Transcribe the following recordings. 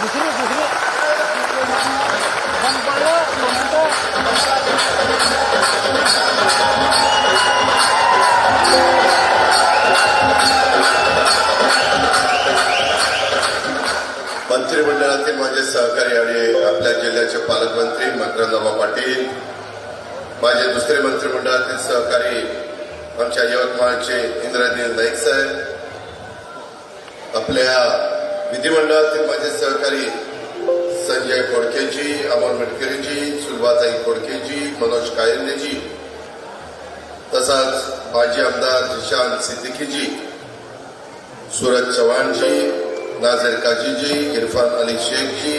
दुसरी दुसरी मंत्रिमंडळातील माझे सहकारी आणि आपल्या जिल्ह्याचे पालकमंत्री मकरंदमा पाटील माझे दुसरे मंत्रिमंडळातील सहकारी आमच्या यवतमाळचे इंद्रनील नाईक साहेब आपल्या विधिमंडळातील माझे सहकारी संजय खोडकेजी अमोल मिटकरीजी सुलभाताई खोडकेजी मनोज कायंदेजी तसाच माजी आमदार जिशान सिद्दीकीजी सूरज चव्हाणजी नाझर काजीजी इरफान अली शेखजी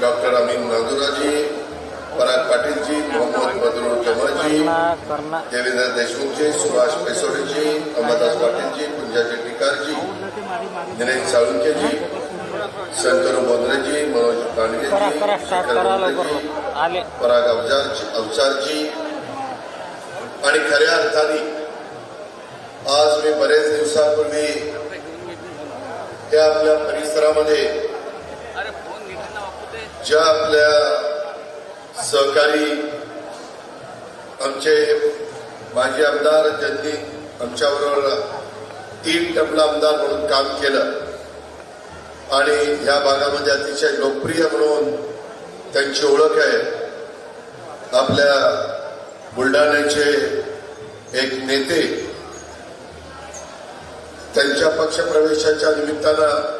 डॉक्टर अमीन नादुराजी पराग पाटीलजी मोहम्मद बदरू जमाजी देवेंद्र देशमुखजी सुभाष पेसोडेजी अंबादास पाटीलजी पुंजाजी टिकारजी दिनेश साळुंकेजी शंतनू बोंद्रेजी मनोज कांडगेजी पराग अवचारजी आणि खऱ्या अर्थाने आज मी बरेच दिवसापूर्वी त्या आपल्या परिसरामध्ये ज्या आपल्या सहकारी आमचे माजी आमदार ज्यांनी आमच्याबरोबर तीन टपला आमदार म्हणून काम केलं. आणि या भागामध्ये अतिशय लोकप्रिय म्हणून त्यांची ओळख आहे. आपल्या बुलढाण्याचे एक नेते त्यांच्या पक्षप्रवेशाच्या निमित्तानं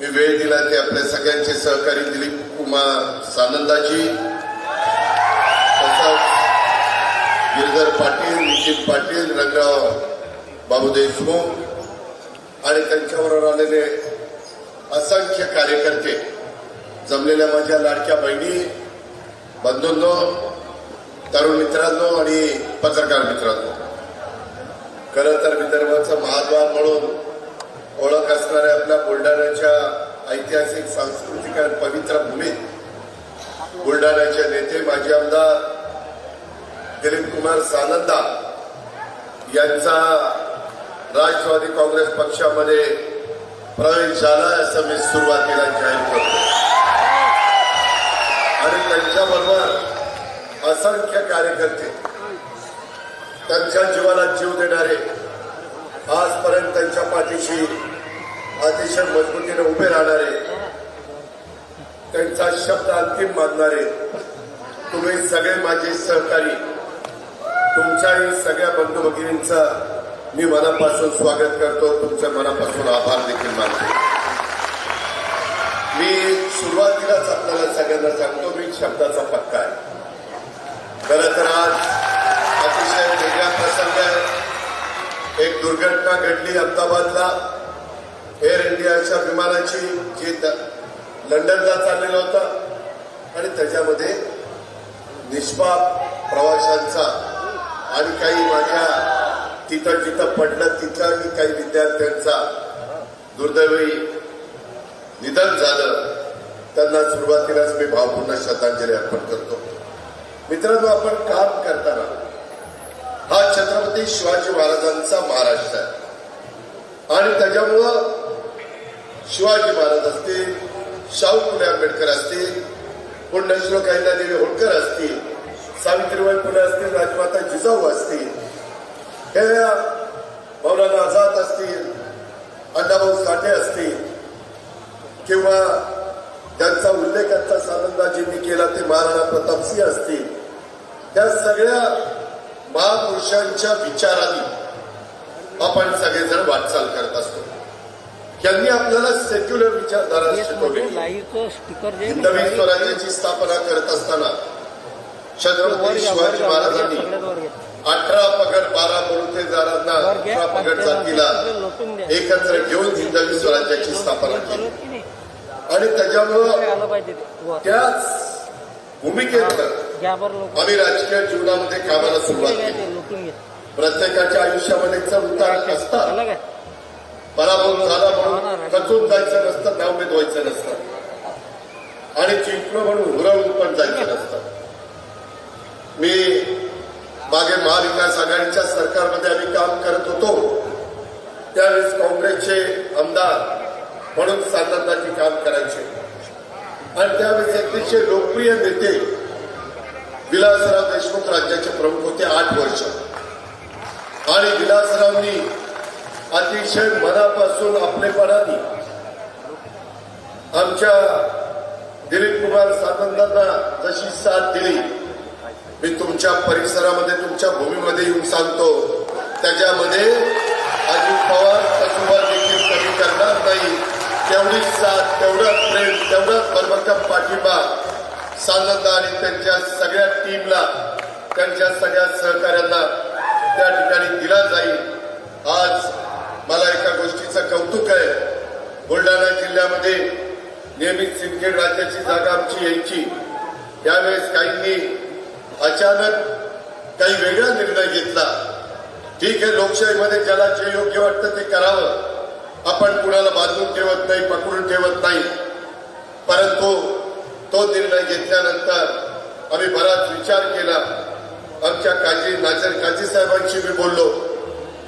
मी वेळ दिला ते आपल्या सगळ्यांचे सहकारी दिलीप कुमार सानंदाजी तसंच गिरधर पाटील नितीन पाटील रंगराव बाबू देशमुख आणि त्यांच्याबरोबर आलेले असंख्य कार्यकर्ते जमलेल्या माझ्या लाडक्या बहिणी बंधूंनो तरुण मित्रांनो आणि पत्रकार मित्रांनो. खरं तर विदर्भाचं महाद्वार म्हणून ओळख असणाऱ्या आपल्या बुलढाण्याच्या ऐतिहासिक सांस्कृतिक आणि पवित्र भूमीत बुलढाण्याचे नेते माजी आमदार दिलीप कुमार सानंदा यांचा राष्ट्रवादी काँग्रेस पक्षामध्ये प्रवेश झाला असं मी सुरुवातीला जाहीर करतो. आणि त्यांच्याबरोबर असंख्य कार्यकर्ते त्यांच्या जीवाला जीव देणारे आजपर्यंत त्यांच्या पाठीशी अतिशय मजबूतीने उभे राहणारे त्यांचा शब्द अंतिम मानणारे तुम्ही सगळे माझे सहकारी तुमच्याही सगळ्या बंधू भगिनींचा मी मनापासून स्वागत करतो. तुमच्या मनापासून आभार देखील मानतो. मी सुरुवातीलाच आपल्याला सगळ्यांना सांगतो मी शब्दाचा पक्का आहे. खरं तर आज अतिशय वेगळा प्रसंग आहे एक दुर्घटना घडली अहमदाबादला. एअर इंडियाच्या विमानाची जी लंडनला चाललेला होता. आणि त्याच्यामध्ये निष्पाप प्रवाशांचा आणि काही माझ्या तिथं जिथं पडलं तिथल्याही काही विद्यार्थ्यांचा दुर्दैवी निधन झालं. त्यांना सुरुवातीलाच मी भावपूर्ण श्रद्धांजली अर्पण करतो. मित्रांनो आपण काम करताना हा छत्रपती शिवाजी महाराजांचा महाराष्ट्र आहे. आणि त्याच्यामुळं शिवाजी महाराज असतील शाहू फुले आंबेडकर असतील पुण्यश्लोक देवी होळकर असतील सावित्रीबाई फुले असतील राजमाता जिजाऊ असतील हे मौलाना आझाद असतील अण्णाभाऊ साठे असतील किंवा त्यांचा उल्लेख आता सानंदाजींनी केला ते महाराणा प्रतापसिंह असतील त्या सगळ्या महापुरुषांच्या विचारांनी आपण सगळेजण वाटचाल करत असतो यांनी आपल्याला सेक्युलर विचारधारा शिकवली हिंदवी स्वराज्याची स्थापना करत असताना छत्रपती शिवाजी महाराजांनी. अठरा पगड बारा घ्या. अठरा पगड जातीला. एकत्र घेऊन हिंदवी स्वराज्याची स्थापना केली? आणि त्याच्यामुळं. त्याच लोक आम्ही राजकीय जीवनामध्ये कामाला सुरुवात केली. प्रत्येकाच्या आयुष्यामध्ये चढ उतार असतात. पराभव झाला म्हणून खचून जायचं नसतं नावमेद व्हायचं नसतं. आणि जिंकलो म्हणून हुरवून पण जायचं नसतं. मी मागे महाविकास आघाडीच्या सरकारमध्ये आम्ही काम करत होतो. त्यावेळेस काँग्रेसचे आमदार म्हणून सातत्याची काम करायचे. आणि त्यावेळेस अतिशय लोकप्रिय नेते विलासराव देशमुख राज्याचे प्रमुख होते आठ वर्ष. आणि विलासरावनी अतिशय मनापासून आपलेपणाने आमच्या दिलीप कुमार सावंतांना जशी साथ दिली मी तुमच्या परिसरामध्ये तुमच्या भूमीमध्ये येऊन सांगतो. त्याच्यामध्ये अजित पवार तसुभा देखील कमी करणार नाही. तेवढीच साथ तेवढं प्रेम तेवढाच भरभक्कम पाठिंबा. सांगत आणि त्यांच्या सगळ्या टीमला त्यांच्या सगळ्या सहकाऱ्यांना त्या ठिकाणी दिला जाईल. आज मला एका गोष्टीचं कौतुक आहे. बुलढाणा जिल्ह्यामध्ये नियमित सिंदखेड राज्याची जागा आमची यायची. त्यावेळेस काहींनी अचानक काही वेगळा निर्णय घेतला. ठीक आहे लोकशाहीमध्ये ज्याला जे योग्य वाटतं ते करावं. आपण कुणाला बांधून ठेवत नाही पकडून ठेवत नाही. परंतु तो निर्णय घेतल्यानंतर आम्ही बराच विचार केला. आमच्या काजी नाजर काजी साहेबांशी मी बोललो.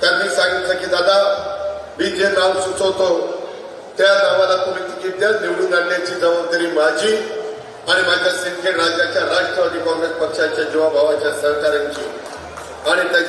त्यांनी सांगितलं की दादा मी जे नाव सुचवतो त्या नावाला तुम्ही तिकीट द्या. निवडून आणण्याची जबाबदारी माझी. आणि माझ्या सिंदखेड राज्याच्या राष्ट्रवादी काँग्रेस पक्षाच्या जीवाभावाच्या सहकाऱ्यांची आणि त्याच्या